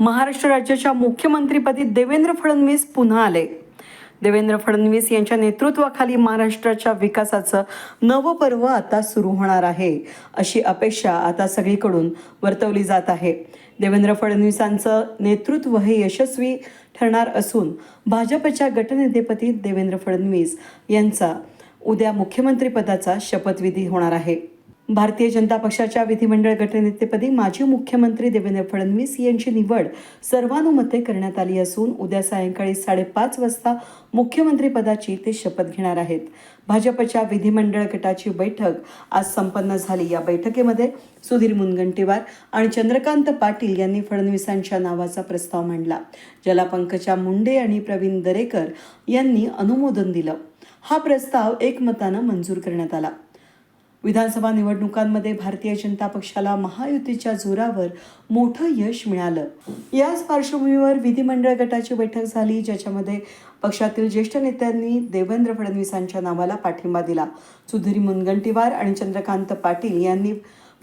महाराष्ट्र राज्याच्या मुख्यमंत्रीपदी देवेंद्र फडणवीस पुन्हा आले. देवेंद्र फडणवीस यांच्या नेतृत्वाखाली महाराष्ट्राच्या विकासाचं नवं पर्व आता सुरू होणार आहे. अशी अपेक्षा आता सगळीकडून वर्तवली जात आहे. देवेंद्र फडणवीसांचं नेतृत्व हे यशस्वी ठरणार असून भाजपच्या गटनेतेपदी देवेंद्र फडणवीस यांचा उद्या मुख्यमंत्रीपदाचा शपथविधी होणार आहे. भारतीय जनता पक्षाच्या विधिमंडळ गटनेतेपदी माजी मुख्यमंत्री देवेंद्र फडणवीस यांची निवड सर्वानुमते करण्यात आली असून उद्या सायंकाळी साडेपाच वाजता मुख्यमंत्रीपदाची ते शपथ घेणार आहेत. भाजपच्या विधिमंडळ गटाची बैठक आज संपन्न झाली. या बैठकीमध्ये सुधीर मुनगंटीवार आणि चंद्रकांत पाटील यांनी फडणवीसांच्या नावाचा प्रस्ताव मांडला. ज्याला पंकजा मुंडे आणि प्रवीण दरेकर यांनी अनुमोदन दिलं. हा प्रस्ताव एकमतानं मंजूर करण्यात आला. विधानसभा निवडणुकांमध्ये भारतीय जनता पक्षाला महायुतीच्या जोरावर मोठं यश मिळालं. याच पार्श्वभूमीवर विधिमंडळ गटाची बैठक झाली ज्याच्यामध्ये पक्षातील ज्येष्ठ नेत्यांनी देवेंद्र फडणवीसांच्या नावाला पाठिंबा दिला. सुधीर मुनगंटीवार आणि चंद्रकांत पाटील यांनी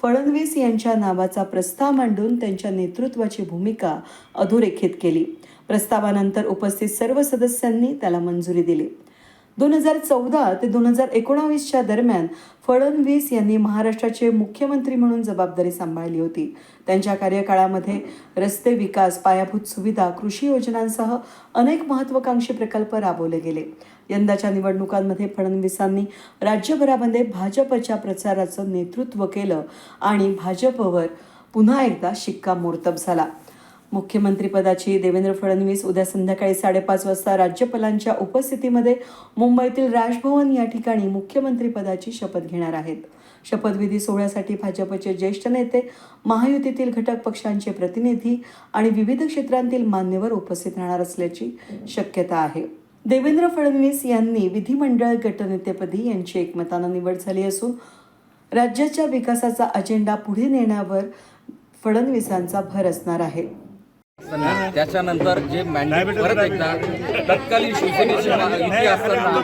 फडणवीस यांच्या नावाचा प्रस्ताव मांडून त्यांच्या नेतृत्वाची भूमिका अधोरेखित केली. प्रस्तावानंतर उपस्थित सर्व सदस्यांनी त्याला मंजुरी दिली. दोन हजार चौदा ते दोन हजार एकोणावीसच्या दरम्यान फडणवीस यांनी महाराष्ट्राचे मुख्यमंत्री म्हणून जबाबदारी सांभाळली होती. त्यांच्या कार्यकाळामध्ये रस्ते विकास पायाभूत सुविधा कृषी योजनांसह अनेक महत्त्वाकांक्षी प्रकल्प राबवले गेले. यंदाच्या निवडणुकांमध्ये फडणवीसांनी राज्यभरामध्ये भाजपच्या प्रचाराचं नेतृत्व केलं आणि भाजपवर पुन्हा एकदा शिक्कामोर्तब झाला. मुख्यमंत्रीपदाची देवेंद्र फडणवीस उद्या संध्याकाळी साडेपाच वाजता राज्यपालांच्या उपस्थितीमध्ये मुंबईतील राजभवन या ठिकाणी मुख्यमंत्रीपदाची शपथ घेणार आहेत. शपथविधी सोहळ्यासाठी भाजपचे ज्येष्ठ नेते महायुतीतील घटक पक्षांचे प्रतिनिधी आणि विविध क्षेत्रांतील मान्यवर उपस्थित राहणार असल्याची शक्यता आहे. देवेंद्र फडणवीस यांनी विधिमंडळ गटनेतेपदी यांची एकमतानं निवड झाली असून राज्याच्या विकासाचा अजेंडा पुढे नेण्यावर फडणवीसांचा भर असणार आहे. त्याच्यानंतर जे मॅन्डेट परत एकदा तत्कालीन शिवसेनेची युती असताना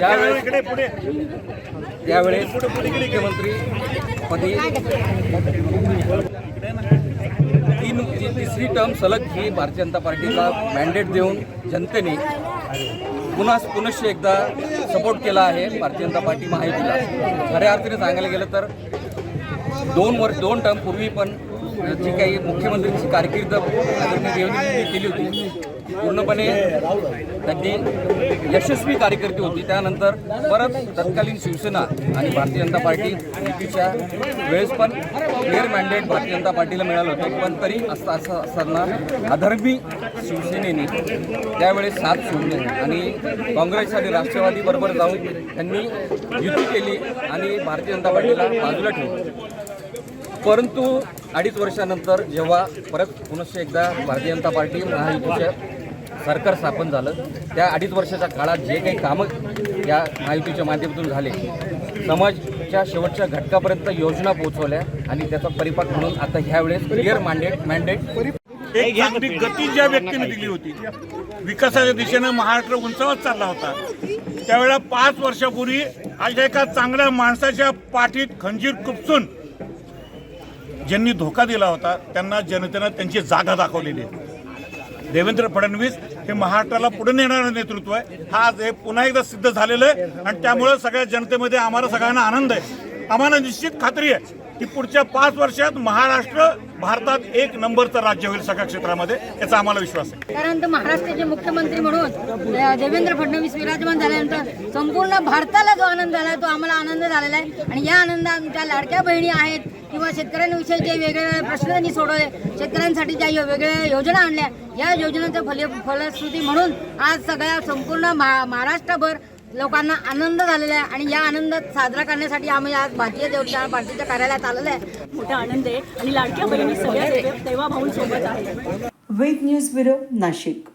त्यावेळेस त्यावेळेस मुख्यमंत्री पदी तीन तिसरी टर्म सलग ही भारतीय जनता पार्टीला मॅन्डेट देऊन जनतेने पुन्हा पुनश्च एकदा सपोर्ट केला आहे भारतीय जनता पार्टी महायुतीला. खऱ्या अर्थाने सांगायला गेलं तर दोन वर्ष दोन टर्म पूर्वी पण जी काही मुख्यमंत्र्यांची कारकीर्द केली होती. पूर्णपणे त्यांनी यशस्वी कार्यकर्ती होती. त्यानंतर परत तत्कालीन शिवसेना आणि भारतीय जनता पार्टी युतीच्या वेळेस पण क्लिअर मॅन्डेट भारतीय जनता पार्टीला मिळालं होतं. पण तरी असं असं असताना अधर्मी शिवसेनेने त्यावेळेस साथ सोडली आणि काँग्रेस आणि राष्ट्रवादी बरोबर जाऊन त्यांनी युती केली आणि भारतीय जनता पार्टीला बाजूला ठेवली. परंतु अडीच वर्षानंतर जेव्हा परत पुनश्च एकदा भारतीय जनता पार्टी महायुतीचं सरकार स्थापन झालं त्या अडीच वर्षाच्या काळात जे काही कामं या महायुतीच्या माध्यमातून झाले समाजच्या शेवटच्या घटकापर्यंत योजना पोहोचवल्या आणि त्याचा परिपाक म्हणून आता ह्यावेळेस क्लिअर मॅन्डेट मॅन्डेट एक चांगली गती ज्या व्यक्तीने दिली होती विकासाच्या दिशेनं महाराष्ट्र उंचावत चालला होता. त्यावेळेला पाच वर्षापूर्वी अशा एका चांगल्या माणसाच्या पाठीत खंजीर कुपसून ज्यांनी धोका दिला होता त्यांना जनतेनं त्यांची जागा दाखवलेली आहे. देवेंद्र फडणवीस हे महाराष्ट्राला पुढे नेणारं नेतृत्व आहे. हा आज हे पुन्हा एकदा सिद्ध झालेलं आहे आणि त्यामुळं सगळ्या जनतेमध्ये आम्हाला सगळ्यांना आनंद आहे. आम्हाला निश्चित खात्री आहे. की पुढच्या पाच वर्षात महाराष्ट्र भारतात एक नंबरचं राज्य होईल सगळ्या क्षेत्रामध्ये याचा आम्हाला विश्वास आहे. कारण महाराष्ट्राचे मुख्यमंत्री म्हणून देवेंद्र फडणवीस विराजमान झाल्यानंतर संपूर्ण भारताला जो आनंद झाला तो आम्हाला आनंद झालेला आहे. आणि या आनंदाच्या लाडक्या बहिणी आहेत किंवा शेतकऱ्यांविषयी जे वेगवेगळे प्रश्न त्यांनी सोडवले शेतकऱ्यांसाठी ज्या वेगवेगळ्या योजना आणल्या या योजनांचं फल फलश्रुती म्हणून आज सगळ्या संपूर्ण महा महाराष्ट्रभर लोकांना आनंद झालेला आहे आणि या आनंद साजरा करण्यासाठी आम्ही आज भारतीय जनता पार्टीच्या कार्यालयात आलेलो आहे. मोठा आनंद आहे. आणि लाडक्या बहिणी सगळ्या देवा भाऊंसोबत आहे. Ved news bureau Nashik.